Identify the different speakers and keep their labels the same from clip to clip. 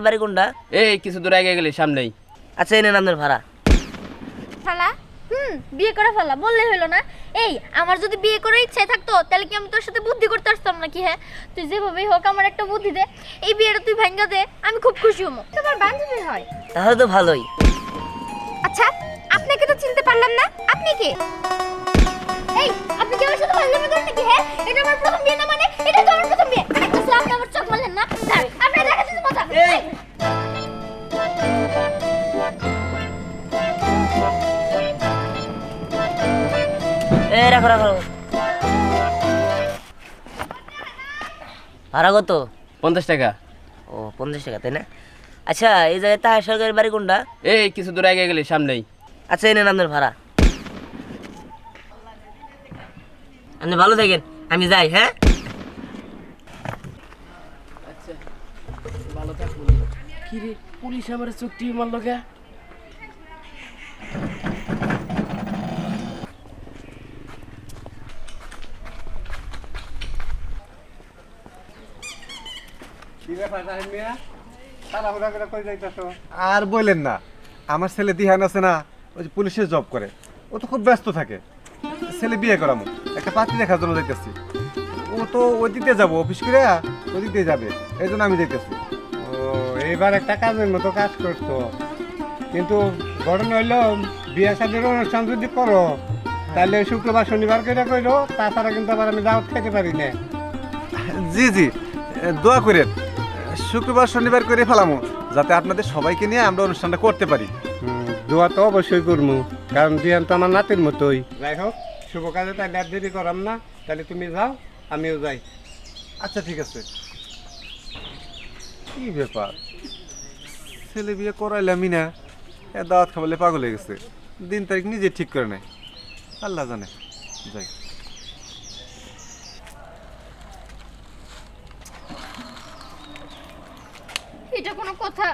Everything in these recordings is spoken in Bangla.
Speaker 1: বাড়ি কোনটা?
Speaker 2: এই কিছু দূর আগে গেলে সামনেই।
Speaker 1: আচ্ছা এই নেন আপনার ভাড়া।
Speaker 3: ফালা হুম বিয়ে করে ফেলা বললে হলো না। এই আমার যদি বিয়ে করার ইচ্ছা থাকতো তাহলে কি আমি তোর সাথে বুদ্ধি করতে আসতাম নাকি হ্যাঁ? তুই যেভাবেই হোক আমার একটা বুদ্ধি দে এই বিয়েটা তুই ভাঙ্গা দে আমি খুব খুশি হব। তোমার বান্ধবী হয়।
Speaker 1: তাহলে তো ভালোই।
Speaker 3: আচ্ছা আপনাকে তো চিনতে পারলাম না আপনি কে?
Speaker 1: ভাড়া কত?
Speaker 2: পঞ্চাশ টাকা।
Speaker 1: ও পঞ্চাশ টাকা তাই না? আচ্ছা এই জায়গায় তাহার সরকারের বাড়ি কোনটা?
Speaker 2: এই কিছু দূর আগে গেলে সামনেই।
Speaker 1: আচ্ছা এই নেন আপনার ভাড়া। আপনি ভালো থাকেন আমি যাই হ্যাঁ?
Speaker 2: ভালো থাকব কি রে পুলিশ আমার চুক্তি মারলো কে?
Speaker 4: আর বললেন না আমার ছেলে দিহান আছে না ওই যে পুলিশের জব করে। ও তো খুব ব্যস্ত থাকে। ছেলে বিয়ে করামো একটা পাত্রী দেখার জন্য যাইতেছি। ও তো ওই দিকে যাব অফিস করে ওই দিক দিয়ে যাবে এই জন্য আমি যাইতেছি।
Speaker 5: ও এইবার একটা কাজের মতো কাজ করতো কিন্তু ঘটনা হইল বিয়ে শাদির অনুষ্ঠান যদি করো তাহলে শুক্রবার শনিবার করে কইরো তাছাড়া কিন্তু আবার আমি দাওয়াত খেতে পারি না।
Speaker 4: জি জি দোয়া করেন। শুক্রবার শনিবার করে ফেলামো যাতে আপনাদের সবাইকে নিয়ে আমরা অনুষ্ঠানটা করতে পারি।
Speaker 5: দোয়া তো অবশ্যই করব কারণ দিয়ান তো আমার নাতির মতোই। যাই হোক শুভ কাজে তাই আর দেরি করাম না তাহলে তুমি যাও আমিও যাই।
Speaker 4: আচ্ছা ঠিক আছে। কি ব্যাপার? ছেলে বিয়ে করাইলামই না এ দাওয়াত খাবালে পাগল হয়ে গেছে। দিন তারিখ নিজে ঠিক করে নেয়। আল্লাহ জানে। যাই।
Speaker 3: এটা কোনো কথা।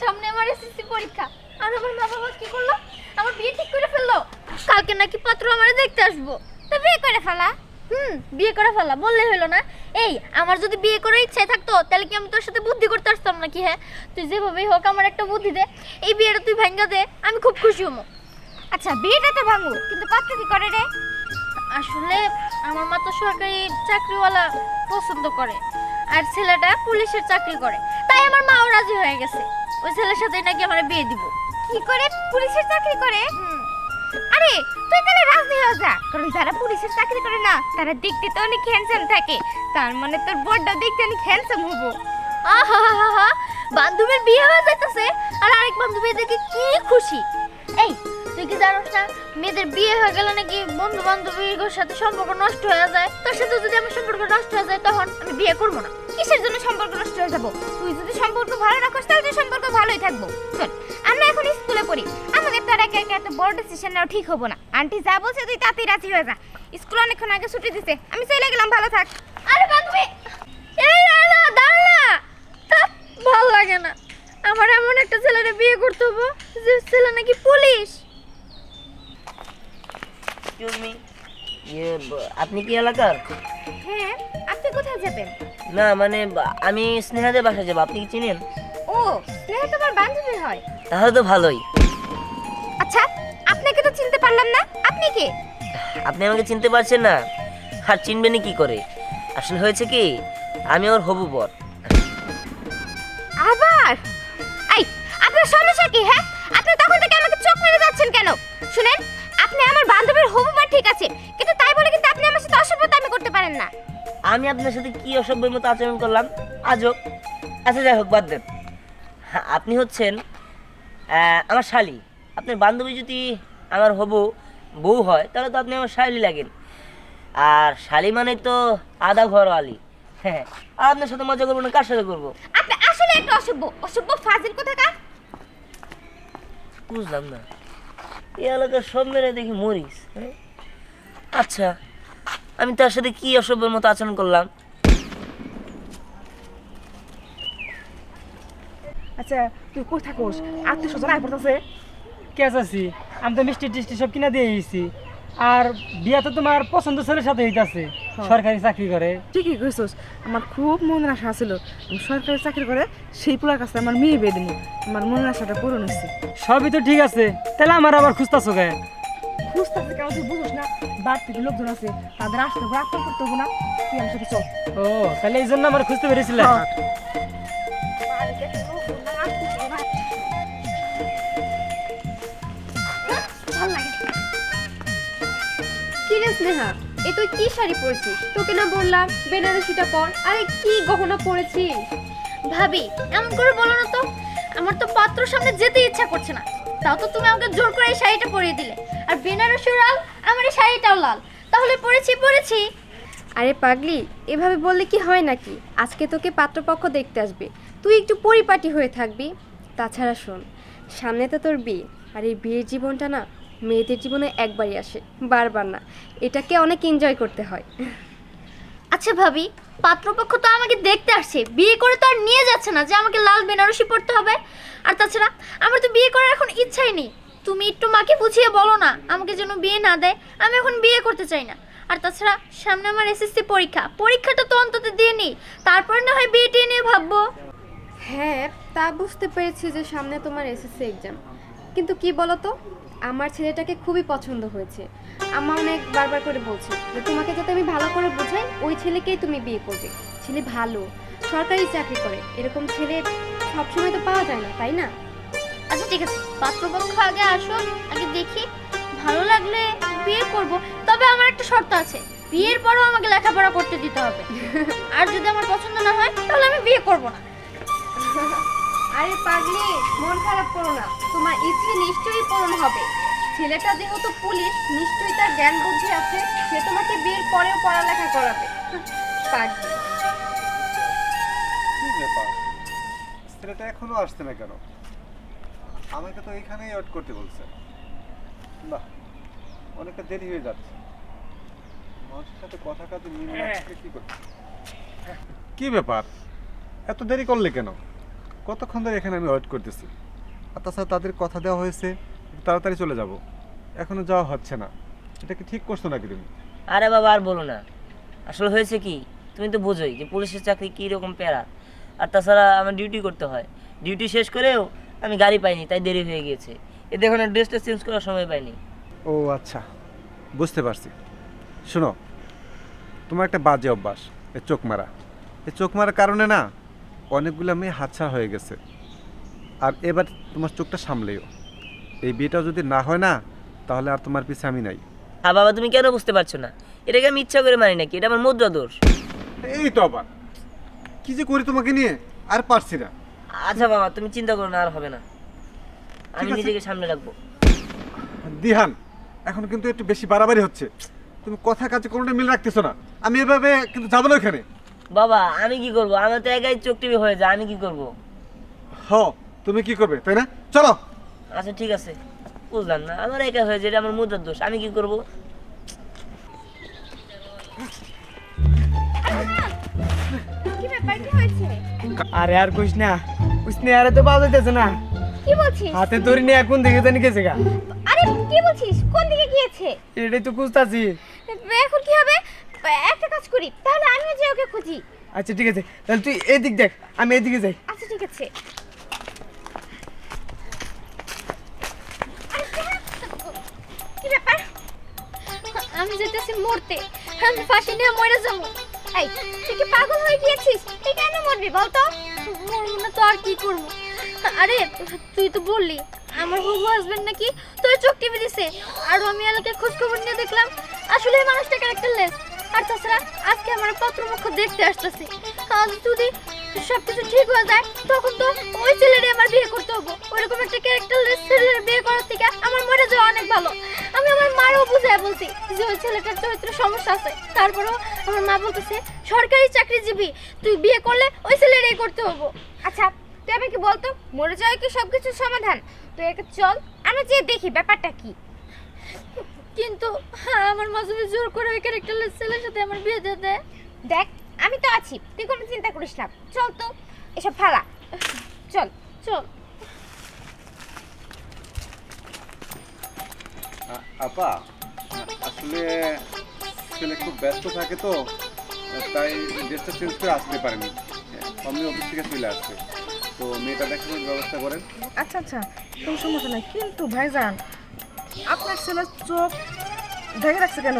Speaker 3: সামনে আমার এসএসসি পরীক্ষা। আর আমার মা বাবা কি করল? আমার বিয়ে ঠিক করে ফেলল। কালকে নাকি পাত্র আমারে দেখতে আসব। তো বিয়ে করে ফেলা? হুম, বিয়ে করে ফেলা বললে হলো না। এই, আমার যদি বিয়ে করার ইচ্ছা থাকতো, তাহলে কি আমি তোর সাথে বুদ্ধি করতে আসতাম নাকি হ্যাঁ? তুই যেভাবেই হোক আমার একটা বুদ্ধি দে। এই বিয়েটা তুই ভাঙ্গা দে, আমি খুব খুশি হব। আচ্ছা বিয়েটা তো ভাঙু কিন্তু পাত্র কি করে রে? আসলে আমার মা তো সরকারি চাকরিওয়ালা পছন্দ করে। আর ছেলেটা পুলিশের চাকরি করে। তাই আমার মাও রাজি হয়ে গেছে। ওই ছেলের সাথে নাকি আমার বিয়ে দিব। কি করে? পুলিশের চাকরি করে? আরে তুই তাহলে রাজি হয়ে যা। কারণ যারা পুলিশের চাকরি করে না তারা দেখতে তো অনেক হ্যান্ডসাম থাকে। তার মানে তোর বড়টা দেখতে অনেক হ্যান্ডসাম হব। আহা বান্ধবীর বিয়ে হয়ে যাইতেছে আর আরেক বান্ধবী দেখে কি খুশি। এই তুই কি জানোস না? মেয়েদের বিয়ে হয়ে গেলে নাকি বন্ধু বান্ধবীর সাথে সম্পর্ক নষ্ট হয়ে যায়। তোর সাথে যদি আমার সম্পর্ক নষ্ট হয়ে যায়, তখন আমি বিয়ে করব না। কিসের জন্য সম্পর্ক নষ্ট হয়ে যাব? তুই যদি সম্পর্ক ভালো রাখিস, তাহলে তোর সম্পর্ক ভালোই থাকব। চল আমরা এখন স্কুলে পড়ি। আমাদের তো আর একা একা এত বড় ডিসিশন নেওয়া ঠিক হব না। আন্টি যা বলছে, তুই তাতেই রাজি হয়ে যা। স্কুল অনেকক্ষণ আগে ছুটি দিছে। আমি চলে গেলাম, ভালো থাক। আরে বান্ধবী! ভালো লাগে না। আমার এমন একটা ছেলেরে বিয়ে করতে হবে, যে ছেলে নাকি পুলিশ।
Speaker 1: এক্সকিউজ মি ইয়ে আপনি কি এলাকার?
Speaker 3: হ্যাঁ আপনি কোথায় যাবেন?
Speaker 1: না মানে আমি স্নেহাদের বাসায় যাব আপনি কি চিনেন?
Speaker 3: ও স্নেহা তোমার বান্ধবী হয়।
Speaker 1: তাহলে তো ভালোই।
Speaker 3: আচ্ছা আপনাকে তো চিনতে পারলাম না। আপনি কে?
Speaker 1: আপনি আমাকে চিনতে পারছেন না। আর চিনবেনই কি করে? আসলে হয়েছে কি আমি ওর হবু বর।
Speaker 3: আবার? এই আপনার সমস্যা কি হ্যাঁ? আপনি তখন থেকে আমাকে চোখ মেরে যাচ্ছেন কেন? শুনেন আপনি আমার বান্ধবীর হবু বা ঠিক আছে কিন্তু তাই বলে কিন্তু আপনি আমার সাথে অসভ্যতা আমি করতে পারেন না।
Speaker 1: আমি আপনার সাথে কি অসভ্যের মতো আচরণ করলাম? আজব আচ্ছা যাই হোক বাদ দেন। হ্যাঁ, আপনি হচ্ছেন আমার শালি। আপনার বান্ধবী যদি আমার হবু বউ হয় তাহলে তো আপনি আমার শালি লাগেন। আর শালি মানে তো আদা ঘর আলি হ্যাঁ আর আপনার সাথে মজা করব না কার সাথে করব?
Speaker 3: আপনি আসলে একটা অসভ্য অসভ্য ফাজিল কোথাকার?
Speaker 1: বুঝলাম না। এই এলাকার সব মেরে দেখি মরিস হ্যাঁ? আচ্ছা আমি তার সাথে কি অসভ্যের মতো আচরণ করলাম?
Speaker 6: আচ্ছা তুই কই থাকোস? আত্মীয় স্বজন আয় পড়তেছে। কে আছি আমি তো মিষ্টি টিষ্টি সব কিনা দিয়ে এসেছি আর বিয়া তো তোমার পছন্দ ছেলের সাথে হইতাছে।
Speaker 2: সরকারি চাকরি করে।
Speaker 6: ঠিকই কইছস আমার খুব মনের আশা ছিল আমি সরকারি চাকরি করে সেই পোলার কাছে আমার মেয়ে বিয়ে দিন আমার মনের আশাটা পূরণ হয়েছে
Speaker 2: সবই তো ঠিক আছে তাহলে আমার আবার খুঁজতাছো কে?
Speaker 6: বুঝতেছে কেন তুই বুঝোস না বাড়ি থেকে লোকজন আছে তাদের আসতে হবে আত্মা করতে হবে না। তুই আমার সাথে চল।
Speaker 2: ও তাহলে এই জন্য আমার খুঁজতে পেরেছিলে
Speaker 3: ভালো লাগে কি রে স্নেহা? এ তুই কি শাড়ি পরেছিস? তোকে না বললাম বেনারসিটা পর। আরে কি গহনা পরেছিস? ভাবি এমন করে বলো না তো। আমার তো পাত্র সামনে যেতে ইচ্ছা করছে না। তাও তো তুমি আমাকে জোর করে এই শাড়িটা পরিয়ে দিলে। আর বেনারসি লাল আমার এই শাড়িটাও লাল। তাহলে পরেছি পরেছি।
Speaker 7: আরে পাগলি এভাবে বললে কি হয় নাকি? আজকে তোকে পাত্রপক্ষ দেখতে আসবে। তুই একটু পরিপাটি হয়ে থাকবি। তাছাড়া শোন সামনে তো তোর বিয়ে। আর এই বিয়ের জীবনটা না মেয়েদের জীবনে একবারই আসে বারবার না। এটাকে অনেক এনজয় করতে হয়।
Speaker 3: আচ্ছা ভাবি পাত্রপক্ষ তো আমাকে দেখতে আসছে। বিয়ে করে তো আর নিয়ে যাচ্ছে না যে আমাকে লাল বেনারসি পড়তে হবে। আর তাছাড়া আমার তো বিয়ে করার এখন ইচ্ছাই নেই। তুমি একটু মাকে বুঝিয়ে বলো না আমাকে যেন বিয়ে না দেয়। আমি এখন বিয়ে করতে চাই না। আর তাছাড়া সামনে আমার এসএসসি পরীক্ষা। পরীক্ষাটা তো অন্তত দিয়ে নিই তারপর না হয় বিয়ে টিয়ে নিয়ে ভাববো।
Speaker 7: হ্যাঁ তা বুঝতে পেরেছি যে সামনে তোমার এসএসসি এক্সাম কিন্তু কি বলতো? আমার ছেলেটাকে খুবই পছন্দ হয়েছে। আমার অনেক বারবার করে বলছে যে তোমাকে যাতে আমি ভালো করে বোঝাই ওই ছেলেকেই তুমি বিয়ে করবে। ছেলে ভালো সরকারি চাকরি করে। এরকম ছেলে সবসময় তো পাওয়া যায় না তাই না?
Speaker 3: আচ্ছা ঠিক আছে। পাত্রপক্ষ আগে আসো আগে দেখি। ভালো লাগলে বিয়ে করব তবে আমার একটা শর্ত আছে। বিয়ের পরও আমাকে লেখাপড়া করতে দিতে হবে। আর যদি আমার পছন্দ না হয় তাহলে আমি বিয়ে করব না।
Speaker 7: আরে পাগলি মন খারাপ করো না। তোমার ইচ্ছে নিশ্চয়ই পূরণ হবে। ছেলেটা যেহেতু পুলিশ নিশ্চয়ই তার জ্ঞান বুদ্ধি আছে সে তোমাকে বিয়ের পরেও পড়ালেখা করাবে। পাগলি।
Speaker 4: কি ব্যাপার? ছেলেটা এখনও আসছে না কেন? আমাকে তো এখানেই ওয়েট করতে বলছে। না অনেকটা দেরি হয়ে যাচ্ছে। মানুষের সাথে কথা কাজে মিল না থাকলে কি করবে কি ব্যাপার? এত দেরি করলে কেন? কতক্ষণ ধরে এখানে আমি ওয়েট করতেছি? আর তাছাড়া তাদের কথা দেওয়া হয়েছে তাড়াতাড়ি চলে যাব। এখনও যাওয়া হচ্ছে না। এটা কি ঠিক করছ নাকি তুমি?
Speaker 1: আরে বাবা আর বলো না। আসলে হয়েছে কি তুমি তো বোঝোই যে পুলিশের চাকরি কী রকম প্যারা। আর তাছাড়া আমার ডিউটি করতে হয়। ডিউটি শেষ করেও আমি গাড়ি পাইনি তাই দেরি হয়ে গিয়েছে। এ দেখো না ড্রেসটা চেঞ্জ করার সময় পাইনি।
Speaker 4: ও আচ্ছা বুঝতে পারছি। শোনো তোমার একটা বাজে অভ্যাস এই চোখ মারা। এই চোখ মারার কারণে না অনেকগুলো মেয়ে হাতছাড়া হয়ে গেছে। আর এবার তোমার চোখটা সামলেও। এই বিয়েটা যদি না হয় না তাহলে আর তোমার পিছে আমি নাই।
Speaker 1: আর বাবা তুমি কেন বুঝতে পারছ না? এটাকে আমি ইচ্ছা করে মানি নাকি? এটা আমার মুদ্রা দোষ।
Speaker 4: এই তো আবার। কি যে করি তোমাকে নিয়ে? আর পারছি না।
Speaker 1: আচ্ছা বাবা তুমি চিন্তা করো না আর হবে না। আমি
Speaker 4: ঠিক আছে।
Speaker 1: নিজেকে সামনে রাখব।
Speaker 4: দিহান এখন কিন্তু একটু বেশি বাড়াবাড়ি হচ্ছে। তুমি কথা কাজে কোনোটা মিল রাখতেছো না। আমি এভাবে কিন্তু যাব না ওখানে।
Speaker 1: বাবা আমি কি করব? আমার তো একাই চোখ টিভি হয়ে যায় আমি কি করব?
Speaker 4: হ তুমি কি করবে তাই না? চলো।
Speaker 1: আচ্ছা ঠিক আছে। বুঝলাম না আমার একা হয়ে যায় এটা আমার মুদ্রার দোষ আমি কি করব?
Speaker 2: আরে আর কইস না কইস না আরে তো পাওয়া যাইতেছে না।
Speaker 3: কি বলছিস?
Speaker 2: হাতে ধরে নিয়ে এখন দেখে জানি গেছে গা।
Speaker 3: আরে কি বলছিস? কোন দিকে গিয়েছে?
Speaker 2: এটাই তো খুঁজতাছি
Speaker 3: এখন কি হবে একটা কাজ করি তাহলে খুঁজি
Speaker 2: আচ্ছা ঠিক আছে। তাহলে তুই এদিক দেখ আমি এদিকে যাই।
Speaker 3: আচ্ছা ঠিক আছে। কি ব্যাপার? আমি যেতেছি মরতে। আমি ফাঁসি নিয়ে মরে যাব। এই তুই কি পাগল হয়ে গিয়েছিস? তুই কেন মরবি বলতো মরবো না তো আর কি করব? আরে তুই তো বললি আমার হবু হাজবেন্ড নাকি তোর চোখ টিপে দিছে। আর আমি এলাকায় খোঁজ খবর নিয়ে দেখলাম। আসলে এই মানুষটা ক্যারেক্টারলেস আর তাছাড়া আজকে আমার পত্রপক্ষ দেখতে আসতেছে। যদি সবকিছু ঠিক হয়ে যায়, তখন তো ওই ছেলেরই আমার বিয়ে করতে হব। ওইরকম একটা ক্যারেক্টারলেস ছেলের বিয়ে করার থেকে আমার মনে যাওয়া অনেক ভালো। আমি আমার মারও বুঝায় বলছি যে ওই ছেলেটার চরিত্র সমস্যা আছে। তারপরেও আমার মা বলতেছে, সরকারি চাকরিজীবী, তুই বিয়ে করলে ওই ছেলেরই করতে হব। আচ্ছা তুই আমাকে বলতো, মরে যাওয়া কি সবকিছুর সমাধান? তুই একে চল আমি যেয়ে দেখি ব্যাপারটা কি। কিন্তু আমার মাঝে জোর করে ওই ক্যারেক্টারলেস ছেলের সাথে আমার বিয়ে দিয়ে দেয় দেখ আমি তো আছি তুই কোনো চিন্তা করিস না। চল তো এসব ফালা। চল। চল।
Speaker 4: আপা আসলে ছেলে খুব ব্যস্ত থাকে তো তাই ড্রেসটা চেঞ্জ করে আসতে পারেনি। অমনি অফিস থেকে চলে আসছে। তো মেয়েটা দেখানোর ব্যবস্থা করেন?
Speaker 6: আচ্ছা আচ্ছা কোনো সমস্যা নাই। কিন্তু ভাইজান আপনার ছেলের চোখ ঢেকে রাখছে কেন?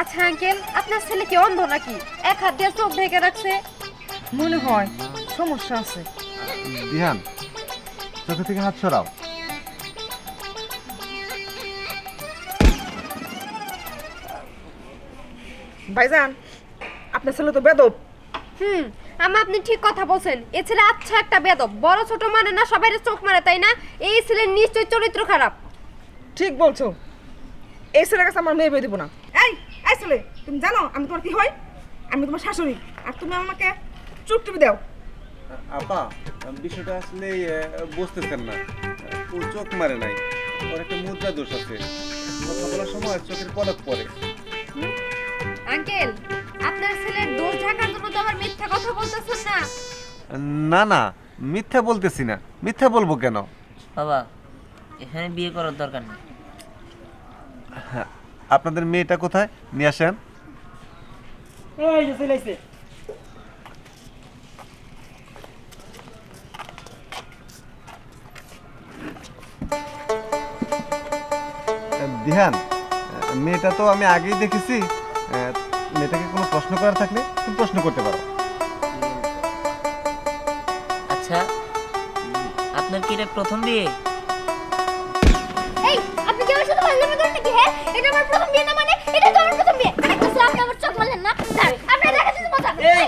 Speaker 7: আচ্ছা আঙ্কেল আপনার ছেলে কি অন্ধ নাকি? এক হাত দিয়ে চোখ ঢেকে রাখছে।
Speaker 6: মনে হয় সমস্যা আছে।
Speaker 4: দিহান চোখে থেকে হাত সরাও।
Speaker 6: ভাইজান আপনার ছেলে তো বেদব।
Speaker 7: হুম আমা আপনি ঠিক কথা বলছেন। এ ছেলে আচ্ছা একটা বেদব। বড় ছোট মানে না সবাই চোখ মারে তাই না? এই ছেলের নিশ্চয় চরিত্র খারাপ।
Speaker 6: ঠিক বলছো। এই ছেলের কাছে আমার মেয়ে বিয়ে দেবো না। এই এই ছেলে তুমি জানো আমি তোমার কি হয়? আমি তোমার শাশুড়ি আর তুমি আমাকে চুপ টিপে দাও।
Speaker 4: আপা বিষয়টা আসলে বুঝতেছেন না। ও চোখ মারে নাই। ওর একটা মুদ্রা দোষ আছে। কথা বলার সময় চোখের পলক পড়ে।
Speaker 7: আঙ্কেল আপনার ছেলের দোষ ঢাকার জন্য তো আবার মিথ্যা কথা বলতেছেন না।
Speaker 4: না না মিথ্যা বলতেছি না। মিথ্যা বলব কেন?
Speaker 1: বাবা এখানে বিয়ে করার দরকার নেই।
Speaker 4: আপনাদের মেয়েটা কোথায়? নিয়ে আসেন।
Speaker 2: এই যে চলে আইছে
Speaker 4: দিহান মেয়েটা তো আমি আগেই দেখেছি। আহ, মেয়েটাকে কোনো প্রশ্ন করার থাকলে তুমি প্রশ্ন করতে পারো।
Speaker 1: আচ্ছা আপনার কি এটা প্রথম বিয়ে?
Speaker 3: কি ফাজলামি করেন নাকি হ্যাঁ এটা আমার প্রথম বিয়ে, না মানে? এটা তো আমার প্রথম বিয়ে। আরেকটা ছিল আপনি আমার চোখ মারলেন না। স্যার, আপনার দেখা যাচ্ছে মজা। এই